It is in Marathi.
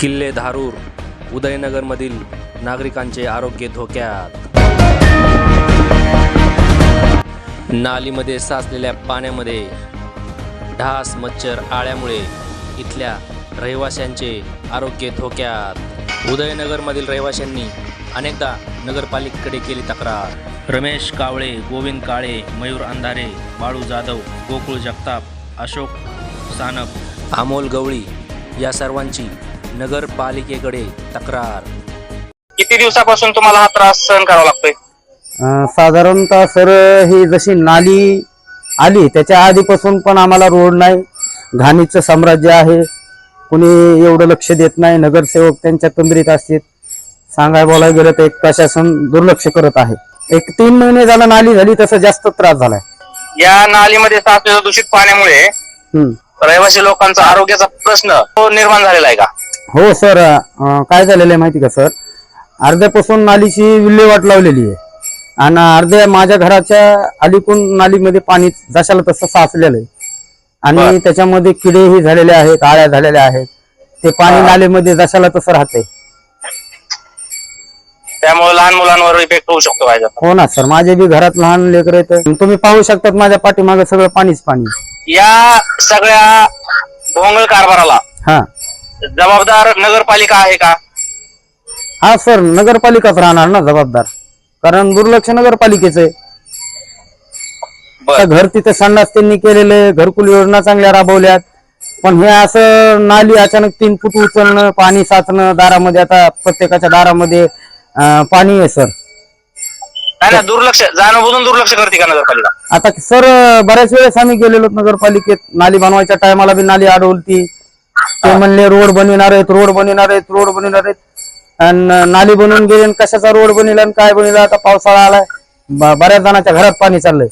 किल्ले धारूर उदयनगरमधील नागरिकांचे आरोग्य धोक्यात. नालीमध्ये साचलेल्या पाण्यामध्ये ढास मच्छर आळ्यामुळे इथल्या रहिवाशांचे आरोग्य धोक्यात. उदयनगरमधील रहिवाशांनी अनेकदा नगरपालिकेकडे केली तक्रार. रमेश कावळे गोविंद काळे मयूर अंधारे बाळू जाधव गोकुळ जगताप अशोक सानप अमोल गवळी या सर्वांची नगरपालिकेकडे तक्रार. किती दिवसापासून तुम्हाला हा त्रास सहन करावा लागतोय? अं, साधारणतः सर ही जशी नाली आली त्याच्या आधीपासून पण आम्हाला रोड नाही. घाणीचं साम्राज्य आहे. कुणी एवढं लक्ष देत नाही. नगरसेवक त्यांच्या तंद्रीत असतात सांगाय बोलायला गेलं तर एक प्रशासन दुर्लक्ष करत आहे. एक तीन महिने झालं नाली झाली तसं जास्त त्रास झालाय. या नालीमध्ये साचलेल्या दूषित पाण्यामुळे हम्म. रहिवासी लोकांचा आरोग्याचा प्रश्न तो निर्माण झालेला आहे का? हो सर. काय झालेलं आहे माहिती का सर? अर्ध्यापासून नालीची विल्हेवाट लावलेली आहे. आणि अर्ध्या माझ्या घराच्या अलीकून नालीमध्ये पाणी जशाला तसं साचलेलं आहे. आणि. त्याच्यामध्ये किडेही झालेले आहेत आळ्या झालेल्या आहेत. ते पाणी. नालीमध्ये जशाला तसं राहते त्यामुळे लहान मुलांवर इफेक्ट होऊ शकतो व्हायचा हो ना सर. माझे बी घरात लहान लेकर आहेत. तुम्ही पाहू शकतात माझ्या पाठीमागे सगळं पाणीच पाणी. या सगळ्या भोंगळ कारभाराला हा. जबाबदार नगरपालिका आहे का? हा सर नगरपालिकाच राहणार ना जबाबदार. कारण दुर्लक्ष नगरपालिकेचं आहे. बर. घर तिथे संडास त्यांनी केलेले घरकुल योजना चांगल्या राबवल्यात. पण हे असं नाली अचानक तीन फूट उचलणं पाणी साचणं दारामध्ये आता प्रत्येकाच्या दारामध्ये अं, पाणी आहे सर. नाही ना दुर्लक्ष जाणून दुर्लक्ष करते का नगरपालिका? आता सर बऱ्याच वेळेस आम्ही गेलेलो नगरपालिकेत. नाली बनवायच्या टायमाला बी नाली अडवलती. ते म्हणले रोड बनविणार आहेत रोड बनविणार आहेत रोड बनविणार आहेत. आणि नाली बनवून गेले कशाचा रोड बनिला आणि काय बनिला आता पावसाळा आलाय. बऱ्याच जणांच्या घरात पाणी चाललंय.